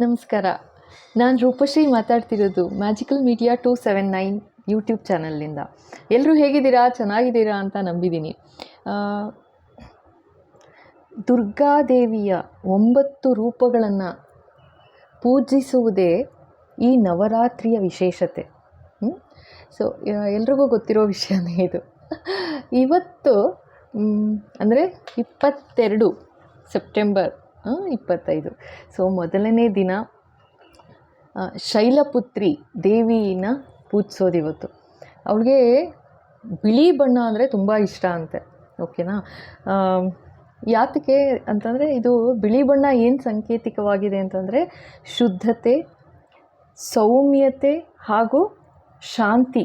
ನಮಸ್ಕಾರ. ನಾನು ರೂಪಶ್ರೀ ಮಾತಾಡ್ತಿರೋದು magical media two seven nine YouTube ಚಾನಲ್ನಿಂದ ಎಲ್ಲರೂ ಹೇಗಿದ್ದೀರಾ? ಚೆನ್ನಾಗಿದ್ದೀರಾ ಅಂತ ನಂಬಿದ್ದೀನಿ ದುರ್ಗಾದೇವಿಯ ಒಂಬತ್ತು ರೂಪಗಳನ್ನು ಪೂಜಿಸುವುದೇ ಈ ನವರಾತ್ರಿಯ ವಿಶೇಷತೆ. ಸೊ ಎಲ್ರಿಗೂ ಗೊತ್ತಿರೋ ವಿಷಯನೇ ಇದು. ಇವತ್ತು ಅಂದರೆ ಇಪ್ಪತ್ತೆರಡು ಸೆಪ್ಟೆಂಬರ್ ಇಪ್ಪತ್ತೈದು. ಸೊ ಮೊದಲನೇ ದಿನ ಶೈಲಪುತ್ರಿ ದೇವಿನ ಪೂಜಿಸೋದು ಇವತ್ತು. ಅವಳಿಗೆ ಬಿಳಿ ಬಣ್ಣ ಅಂದರೆ ತುಂಬ ಇಷ್ಟ ಅಂತೆ ಓಕೆನಾ ಯಾತಕ್ಕೆ ಅಂತಂದರೆ ಇದು ಬಿಳಿ ಬಣ್ಣ ಏನು ಸಂಕೇತಿಕವಾಗಿದೆ ಅಂತಂದರೆ ಶುದ್ಧತೆ ಸೌಮ್ಯತೆ ಹಾಗೂ ಶಾಂತಿ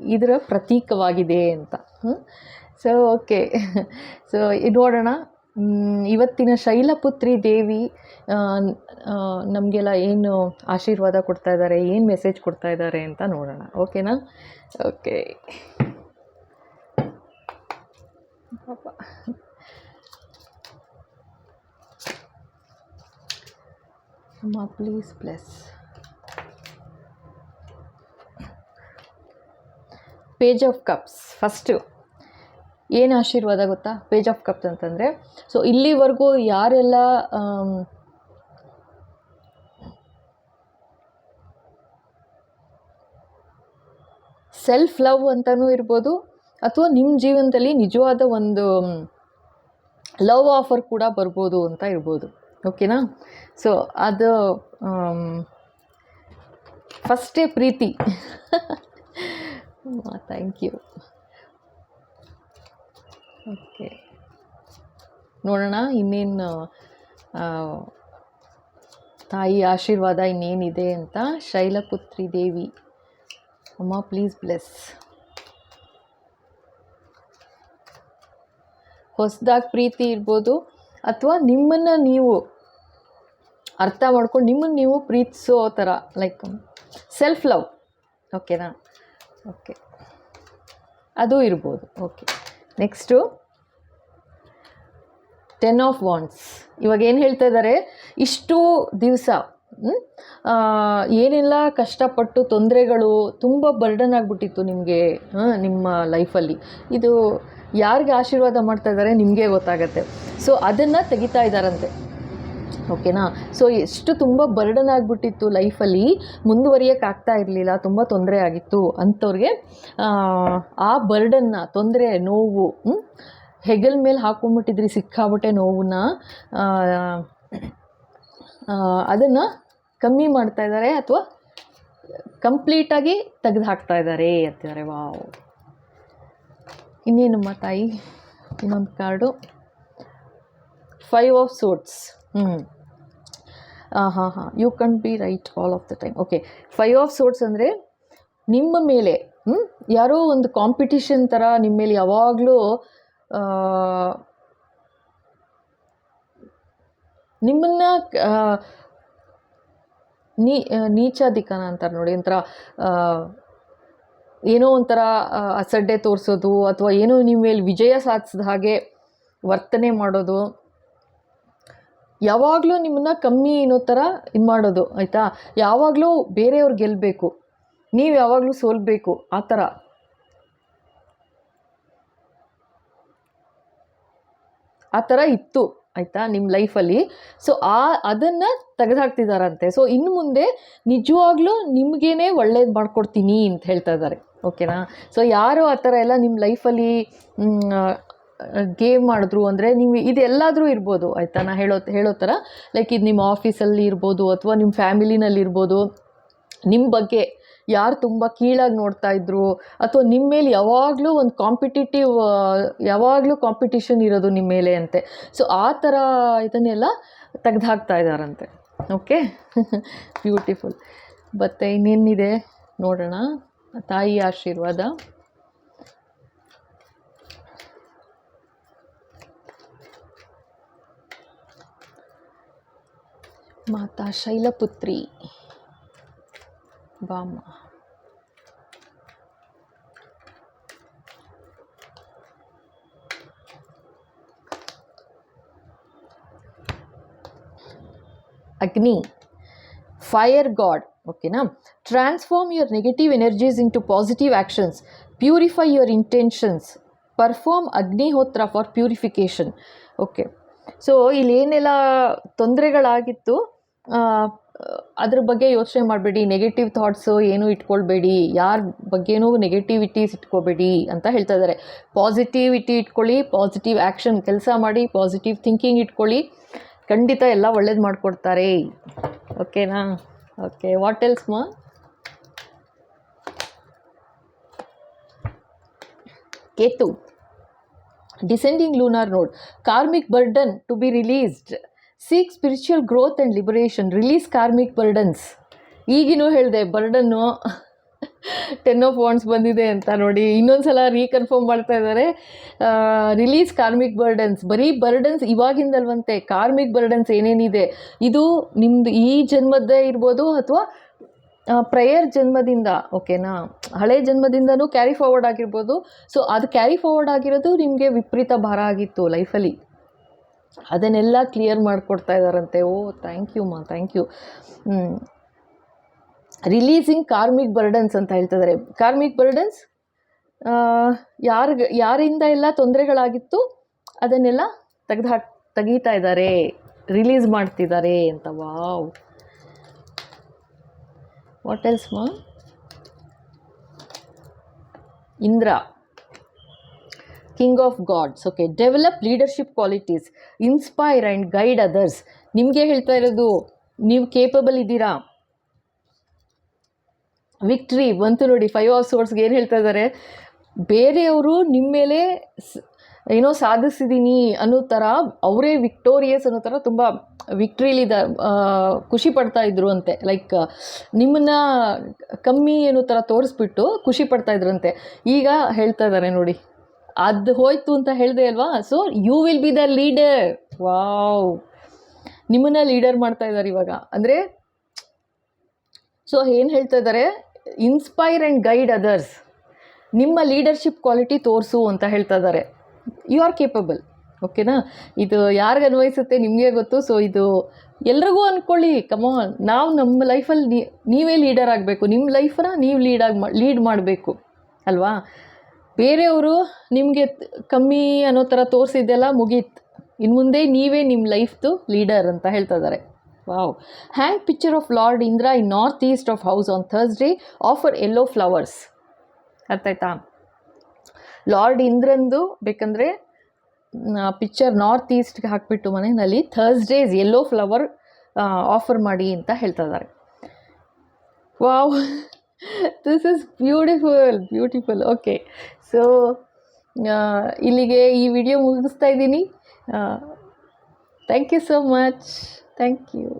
ಇದರ ಪ್ರತೀಕವಾಗಿದೆ ಅಂತ. ಸೊ ಓಕೆ ಸೊ ನೋಡೋಣ. ಮ್, ಇವತ್ತಿನ ಶೈಲಪುತ್ರಿ ದೇವಿ ನಮಗೆಲ್ಲ ಏನು ಆಶೀರ್ವಾದ ಕೊಡ್ತಾ ಇದ್ದಾರೆ, ಏನು ಮೆಸೇಜ್ ಕೊಡ್ತಾ ಇದ್ದಾರೆ ಅಂತ ನೋಡೋಣ. ಓಕೆನಾ ಓಕೆ ಅಮ್ಮ please plus page of cups first ಏನು ಆಶೀರ್ವಾದ ಗೊತ್ತಾ? ಪೇಜ್ ಆಫ್ ಕಪ್ಸ್ ಅಂತಂದರೆ. ಸೊ ಇಲ್ಲಿವರೆಗೂ ಯಾರೆಲ್ಲ ಸೆಲ್ಫ್ ಲವ್ ಅಂತಲೂ ಇರ್ಬೋದು, ಅಥವಾ ನಿಮ್ಮ ಜೀವನದಲ್ಲಿ ನಿಜವಾದ ಒಂದು ಲವ್ ಆಫರ್ ಕೂಡ ಬರ್ಬೋದು ಅಂತ ಇರ್ಬೋದು. ಓಕೆನಾ ಸೊ ಅದು ಫಸ್ಟೇ ಪ್ರೀತಿ. Thank you okay. ನೋಡೋಣ, ಇನ್ನೇನು ತಾಯಿ ಆಶೀರ್ವಾದ ಇನ್ನೇನಿದೆ ಅಂತ. ಶೈಲಪುತ್ರಿ ದೇವಿ, ಅಮ್ಮ ಪ್ಲೀಸ್ ಬ್ಲೆಸ್ ಹೊಸದಾಗಿ ಪ್ರೀತಿ ಇರ್ಬೋದು ಅಥವಾ ನಿಮ್ಮನ್ನು ನೀವು ಅರ್ಥ ಮಾಡ್ಕೊಂಡು ನಿಮ್ಮನ್ನು ನೀವು ಪ್ರೀತಿಸೋ ಥರ ಲೈಕ್ ಸೆಲ್ಫ್ ಲವ್ ಓಕೆನಾ ಓಕೆ ಅದು ಇರ್ಬೋದು. Okay next ten of wands ಇವಾಗ ಏನು ಹೇಳ್ತಾ ಇದ್ದಾರೆ ಇಷ್ಟು ದಿವಸ ಏನೆಲ್ಲ, ಕಷ್ಟಪಟ್ಟು ತೊಂದರೆಗಳು ತುಂಬ ಬರ್ಡನ್ ಆಗಿಬಿಟ್ಟಿತ್ತು ನಿಮಗೆ ನಿಮ್ಮ ಲೈಫಲ್ಲಿ ಇದು ಯಾರಿಗೆ ಆಶೀರ್ವಾದ ಮಾಡ್ತಾ ಇದ್ದಾರೆ ನಿಮಗೆ ಗೊತ್ತಾಗತ್ತೆ. ಸೊ ಅದನ್ನು ತೆಗಿತಾ ಇದ್ದಾರಂತೆ ಓಕೆನಾ ಸೊ ಎಷ್ಟು ತುಂಬ ಬರ್ಡನ್ ಆಗಿಬಿಟ್ಟಿತ್ತು ಲೈಫಲ್ಲಿ ಮುಂದುವರಿಯೋಕ್ಕಾಗ್ತಾ ಇರಲಿಲ್ಲ ತುಂಬ ತೊಂದರೆ ಆಗಿತ್ತು ಅಂಥವ್ರಿಗೆ ಆ, ಬರ್ಡನ್ನ ತೊಂದರೆ ನೋವು ಹೆಗಲ್ ಹೆಗಲ ಮೇಲೆ ಹಾಕೊಂಡ್ಬಿಟ್ಟಿದ್ರಿ ಸಿಕ್ಕಾಬಿಟ್ಟೆ ನೋವನ್ನ ಅದನ್ನು ಕಮ್ಮಿ ಮಾಡ್ತಾ ಇದ್ದಾರೆ ಅಥವಾ ಕಂಪ್ಲೀಟಾಗಿ ತೆಗೆದು ಹಾಕ್ತಾ ಇದ್ದಾರೆ ಅಂತಿದ್ದಾರೆ ವಾವ್. ಇನ್ನೇನಮ್ಮ ತಾಯಿ? ಇನ್ನೊಂದು ಕಾರ್ಡು ಫೈವ್ ಆಫ್ ಸೋಟ್ಸ್ ಹ್ಞೂ ಹಾಂ ಹಾಂ you can be right all of the time okay five of swords ಅಂದರೆ ನಿಮ್ಮ ಮೇಲೆ? ಯಾರೋ ಒಂದು ಕಾಂಪಿಟಿಷನ್ ಥರ ನಿಮ್ಮ ಮೇಲೆ ಯಾವಾಗಲೂ ನಿಮ್ಮನ್ನು ನೀ ನೀಚಾಧಿಕನ ಅಂತಾರೆ ನೋಡಿ, ಒಂಥರ ಏನೋ ಒಂಥರ ಅಸಡ್ಡೆ ತೋರಿಸೋದು ಅಥವಾ ಏನೋ ನಿಮ್ಮ ಮೇಲೆ ವಿಜಯ ಸಾಧಿಸಿದ ಹಾಗೆ ವರ್ತನೆ ಮಾಡೋದು. ಯಾವಾಗಲೂ ನಿಮ್ಮನ್ನ ಕಮ್ಮಿ ಅನ್ನೋ ಥರ ಇದು ಮಾಡೋದು, ಆಯಿತಾ? ಯಾವಾಗಲೂ ಬೇರೆಯವ್ರು ಗೆಲ್ಲಬೇಕು ನೀವು ಯಾವಾಗಲೂ ಸೋಲ್ಬೇಕು, ಆ ಥರ ಆ ಥರ ಇತ್ತು, ಆಯಿತಾ ನಿಮ್ಮ ಲೈಫಲ್ಲಿ ಸೊ ಆ, ಅದನ್ನು ತೆಗೆದುಹಾಕ್ತಿದಾರಂತೆ. ಸೊ ಇನ್ನು ಮುಂದೆ ನಿಜವಾಗ್ಲೂ ನಿಮಗೇನೆ ಒಳ್ಳೇದು ಮಾಡ್ಕೊಡ್ತೀನಿ ಅಂತ ಹೇಳ್ತಾ ಇದ್ದಾರೆ ಓಕೆನಾ ಸೊ ಯಾರು ಆ ಥರ ಎಲ್ಲ ನಿಮ್ಮ ಲೈಫಲ್ಲಿ ಗೇಮ್ ಮಾಡಿದ್ರು ಅಂದರೆ ನೀವು ಇದೆಲ್ಲಾದರೂ ಇರ್ಬೋದು, ಆಯಿತಾ? ನಾ ಹೇಳೋ ಹೇಳೋ ಥರ ಲೈಕ್ ಇದು ನಿಮ್ಮ ಆಫೀಸಲ್ಲಿ ಇರ್ಬೋದು ಅಥವಾ ನಿಮ್ಮ ಫ್ಯಾಮಿಲಿನಲ್ಲಿ ಇರ್ಬೋದು ನಿಮ್ಮ ಬಗ್ಗೆ ಯಾರು ತುಂಬ ಕೀಳಾಗಿ ನೋಡ್ತಾ ಇದ್ರು, ಅಥವಾ ನಿಮ್ಮ ಮೇಲೆ ಯಾವಾಗಲೂ ಒಂದು ಕಾಂಪಿಟೇಟಿವ್ ಯಾವಾಗಲೂ ಕಾಂಪಿಟೇಷನ್ ಇರೋದು ನಿಮ್ಮ ಮೇಲೆ ಅಂತೆ. ಸೊ ಆ ಥರ ಇದನ್ನೆಲ್ಲ ತೆಗ್ದು ಹಾಕ್ತಾ ಇದ್ದಾರಂತೆ ಓಕೆ ಬ್ಯೂಟಿಫುಲ್ ಮತ್ತು ಇನ್ನೇನಿದೆ ನೋಡೋಣ? ತಾಯಿ ಆಶೀರ್ವಾದ. ಮಾತಾ ಶೈಲಪುತ್ರಿ. ಬಾಮ ಅಗ್ನಿ. ಫೈರ್ ಗಾಡ್ ಓಕೆನಾ transform your negative energies to positive actions purify your intentions perform Agnihotra for purification okay so ಇಲ್ಲಿ ಏನೆಲ್ಲ ತೊಂದರೆಗಳಾಗಿತ್ತು? ಅದ್ರ ಬಗ್ಗೆ ಯೋಚನೆ ಮಾಡಬೇಡಿ. ನೆಗೆಟಿವ್ ಥಾಟ್ಸು ಏನೂ ಇಟ್ಕೊಳ್ಬೇಡಿ. ಯಾರ ಬಗ್ಗೆನೂ ನೆಗೆಟಿವಿಟೀಸ್ ಇಟ್ಕೋಬೇಡಿ ಅಂತ ಹೇಳ್ತಾ ಇದ್ದಾರೆ ಪಾಸಿಟಿವಿಟಿ ಇಟ್ಕೊಳ್ಳಿ ಪಾಸಿಟಿವ್ ಆ್ಯಕ್ಷನ್ ಕೆಲಸ ಮಾಡಿ ಪಾಸಿಟಿವ್ ಥಿಂಕಿಂಗ್ ಇಟ್ಕೊಳ್ಳಿ. ಖಂಡಿತ ಎಲ್ಲ ಒಳ್ಳೇದು ಮಾಡಿಕೊಡ್ತಾರೆ. ಓಕೆನಾ ಓಕೆ ವಾಟ್ ಎಲ್ಸ್ ಮಾ? Ketu. Descending lunar node karmic burden to be released. Seek spiritual growth and liberation release karmic burdens ಈಗಿನೂ ಹೇಳಿದೆ ಬರ್ಡನ್ನು ಟೆನ್ ಆಫ್ ವಾಂಡ್ಸ್ ಬಂದಿದೆ ಅಂತ ನೋಡಿ. ಇನ್ನೊಂದು ಸಲ ರೀಕನ್ಫರ್ಮ್ ಮಾಡ್ತಾ ಇದ್ದಾರೆ. ರಿಲೀಸ್ ಕಾರ್ಮಿಕ್ ಬರ್ಡನ್ಸ್ ಬರೀ ಬರ್ಡನ್ಸ್ ಇವಾಗಿಂದಲ್ವಂತೆ. ಕಾರ್ಮಿಕ್ ಬರ್ಡನ್ಸ್ ಏನೇನಿದೆ? ಇದು ನಿಮ್ಮದು ಈ ಜನ್ಮದ್ದೇ ಇರ್ಬೋದು ಅಥವಾ ಪ್ರೇಯರ್ ಜನ್ಮದಿಂದ ಓಕೆನಾ ಹಳೆ ಜನ್ಮದಿಂದನೂ ಕ್ಯಾರಿ ಫಾರ್ವರ್ಡ್ ಆಗಿರ್ಬೋದು. ಸೊ ಅದು ಕ್ಯಾರಿ ಫಾರ್ವರ್ಡ್ ಆಗಿರೋದು ನಿಮಗೆ ವಿಪರೀತ ಭಾರ ಆಗಿತ್ತು ಲೈಫಲ್ಲಿ ಅದನ್ನೆಲ್ಲ ಕ್ಲಿಯರ್ ಮಾಡಿಕೊಡ್ತಾ ಇದ್ದಾರಂತೆ ಓ ಥ್ಯಾಂಕ್ ಯು ಮಾ thank you releasing karmic burdens ಅಂತ ಹೇಳ್ತಿದ್ದಾರೆ ಕಾರ್ಮಿಕ್ ಬರ್ಡನ್ಸ್ ಯಾರಿಗೆ, ಯಾರಿಂದ ಎಲ್ಲ ತೊಂದರೆಗಳಾಗಿತ್ತು, ಅದನ್ನೆಲ್ಲ ತೆಗೆದು ತೆಗೀತಾ ಇದ್ದಾರೆ ರಿಲೀಸ್ ಮಾಡ್ತಿದ್ದಾರೆ ಅಂತ, ವಾವ್. ವಾಟ್ ಎಲ್ಸ್ ಮಾ? Indra. King of gods okay develop leadership qualities inspire and guide others ನಿಮಗೆ ಹೇಳ್ತಾ ಇರೋದು, ನೀವು ಕೇಪಬಲ್ ಇದ್ದೀರಾ? ವಿಕ್ಟ್ರಿ ಬಂತು ನೋಡಿ ಫೈವ್ ಆಫ್ ಸೋರ್ಸ್ಗೆ ಏನು ಹೇಳ್ತಾ ಇದ್ದಾರೆ? ಬೇರೆಯವರು ನಿಮ್ಮ ಮೇಲೆ ಏನೋ ಸಾಧಿಸಿದ್ದೀನಿ ಅನ್ನೋ ಥರ ಅವರೇ ವಿಕ್ಟೋರಿಯಸ್ ಅನ್ನೋ ಥರ ತುಂಬ ವಿಕ್ಟ್ರಿಲಿದ ಖುಷಿ ಪಡ್ತಾ ಇದ್ರು ಅಂತೆ. ಲೈಕ್ ನಿಮ್ಮನ್ನ ಕಮ್ಮಿ ಅನ್ನೋ ಥರ ತೋರಿಸ್ಬಿಟ್ಟು ಖುಷಿ ಪಡ್ತಾ ಇದ್ರಂತೆ ಈಗ ಹೇಳ್ತಾ ಇದ್ದಾರೆ ನೋಡಿ. ಅದು ಹೋಯ್ತು ಅಂತ ಹೇಳಿದೆ ಅಲ್ವಾ? So you will be the leader wow ನಿಮ್ಮನ್ನ ಲೀಡರ್ ಮಾಡ್ತಾ ಇದ್ದಾರೆ ಇವಾಗ. ಅಂದರೆ ಸೊ ಏನು ಹೇಳ್ತಾ ಇದ್ದಾರೆ ಇನ್ಸ್ಪೈರ್ ಆ್ಯಂಡ್ ಗೈಡ್ ಅದರ್ಸ್ ನಿಮ್ಮ ಲೀಡರ್ಶಿಪ್ ಕ್ವಾಲಿಟಿ ತೋರಿಸು ಅಂತ ಹೇಳ್ತಾ ಇದ್ದಾರೆ ಯು ಆರ್ ಕೇಪಬಲ್ ಓಕೆನಾ ಇದು ಯಾರಿಗೆ ಅನ್ವಯಿಸುತ್ತೆ ನಿಮಗೆ ಗೊತ್ತು. ಸೊ ಇದು ಎಲ್ರಿಗೂ ಅಂದ್ಕೊಳ್ಳಿ ಕಮಾನ್ ನಾವು ನಮ್ಮ ಲೈಫಲ್ಲಿ ನೀವೇ ಲೀಡರ್ ಆಗಬೇಕು. ನಿಮ್ಮ ಲೈಫನ್ನ ನೀವು ಲೀಡ್ ಮಾ ಲೀಡ್ ಮಾಡಬೇಕು. ಅಲ್ವಾ? ಬೇರೆಯವರು ನಿಮಗೆ ಕಮ್ಮಿ ಅನ್ನೋ ಥರ ತೋರಿಸಿದ್ದೆಲ್ಲ ಮುಗೀತು. ಇನ್ನು ಮುಂದೆ ನೀವೇ ನಿಮ್ಮ ಲೈಫ್ದು ಲೀಡರ್ ಅಂತ ಹೇಳ್ತಾ ಇದ್ದಾರೆ wow. Hang picture of lord Indra in north east of house on Thursday offer yellow flowers? ಅರ್ಥ ಆಯ್ತಾ? ಲಾರ್ಡ್ ಇಂದ್ರಂದು ಬೇಕಂದರೆ ಪಿಕ್ಚರ್ ನಾರ್ತ್ ಈಸ್ಟ್ಗೆ ಹಾಕಿಬಿಟ್ಟು ಮನೆಯಲ್ಲಿ ಥರ್ಸ್ಡೇಸ್ ಎಲ್ಲೋ ಫ್ಲವರ್ ಆಫರ್ ಮಾಡಿ ಅಂತ ಹೇಳ್ತಾ ಇದ್ದಾರೆ wow. This is beautiful beautiful okay so ಇಲ್ಲಿಗೆ ಈ ವಿಡಿಯೋ ಮುಗಿಸ್ತಾ ಇದ್ದೀನಿ. Thank you so much thank you